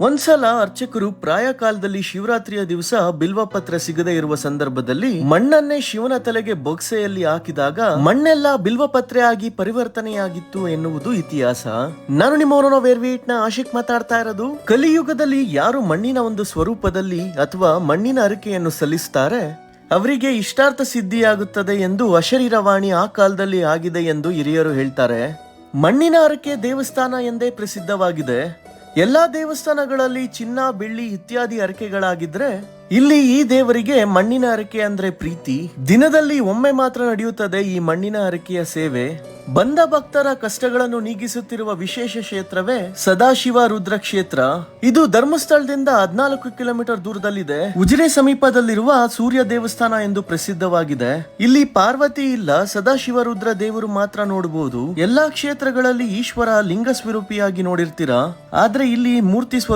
ಒಂದ್ಸಲ ಅರ್ಚಕರು ಪ್ರಾಯ ಕಾಲದಲ್ಲಿ ಶಿವರಾತ್ರಿಯ ದಿವಸ ಬಿಲ್ವಪತ್ರ ಸಿಗದೆ ಇರುವ ಸಂದರ್ಭದಲ್ಲಿ ಮಣ್ಣನ್ನೇ ಶಿವನ ತಲೆಗೆ ಬೊಗ್ಸೆಯಲ್ಲಿ ಹಾಕಿದಾಗ ಮಣ್ಣೆಲ್ಲ ಬಿಲ್ವಪತ್ರೆ ಆಗಿ ಪರಿವರ್ತನೆಯಾಗಿತ್ತು ಎನ್ನುವುದು ಇತಿಹಾಸ. ನಾನು ನಿಮ್ಮ ವೇರ್ವೀಟ್ನ ಆಶಿಕ್ ಮಾತಾಡ್ತಾ ಇರೋದು. ಕಲಿಯುಗದಲ್ಲಿ ಯಾರು ಮಣ್ಣಿನ ಒಂದು ಸ್ವರೂಪದಲ್ಲಿ ಅಥವಾ ಮಣ್ಣಿನ ಅರಿಕೆಯನ್ನು ಸಲ್ಲಿಸ್ತಾರೆ? ಅವರಿಗೆ ಇಷ್ಟಾರ್ಥ ಸಿದ್ಧಿಯಾಗುತ್ತದೆ ಎಂದು ಅಶರೀರವಾಣಿ ಆ ಕಾಲದಲ್ಲಿ ಆಗಿದೆ ಎಂದು ಹಿರಿಯರು ಹೇಳ್ತಾರೆ. ಮಣ್ಣಿನ ಅರಕೆ ದೇವಸ್ಥಾನ ಎಂದೇ ಪ್ರಸಿದ್ಧವಾಗಿದೆ. ಎಲ್ಲಾ ದೇವಸ್ಥಾನಗಳಲ್ಲಿ ಚಿನ್ನ, ಬೆಳ್ಳಿ ಇತ್ಯಾದಿ ಅರಕೆಗಳಾಗಿದ್ರೆ ಇಲ್ಲಿ ಈ ದೇವರಿಗೆ ಮಣ್ಣಿನ ಅರಕೆ ಅಂದ್ರೆ ಪ್ರೀತಿ. ದಿನದಲ್ಲಿ ಒಮ್ಮೆ ಮಾತ್ರ ನಡೆಯುತ್ತದೆ ಈ ಮಣ್ಣಿನ ಅರಕೆಯ ಸೇವೆ. ಬಂದ ಭಕ್ತರ ಕಷ್ಟಗಳನ್ನು ನೀಗಿಸುತ್ತಿರುವ ವಿಶೇಷ ಕ್ಷೇತ್ರವೇ ಸದಾಶಿವ ರುದ್ರ ಕ್ಷೇತ್ರ ಇದು ಧರ್ಮಸ್ಥಳದಿಂದ ಹದಿನಾಲ್ಕು ಕಿಲೋಮೀಟರ್ ದೂರದಲ್ಲಿದೆ. ಉಜಿರೆ ಸಮೀಪದಲ್ಲಿರುವ ಸೂರ್ಯ ದೇವಸ್ಥಾನ ಎಂದು ಪ್ರಸಿದ್ಧವಾಗಿದೆ. ಇಲ್ಲಿ ಪಾರ್ವತಿ ಇಲ್ಲ, ಸದಾಶಿವ ರುದ್ರ ದೇವರು ಮಾತ್ರ ನೋಡಬಹುದು. ಎಲ್ಲಾ ಕ್ಷೇತ್ರಗಳಲ್ಲಿ ಈಶ್ವರ ಲಿಂಗ ಸ್ವರೂಪಿಯಾಗಿ ನೋಡಿರ್ತೀರಾ. ಆದ್ರೆ ಇಲ್ಲಿ ಮೂರ್ತಿ ಸ್ವರೂಪ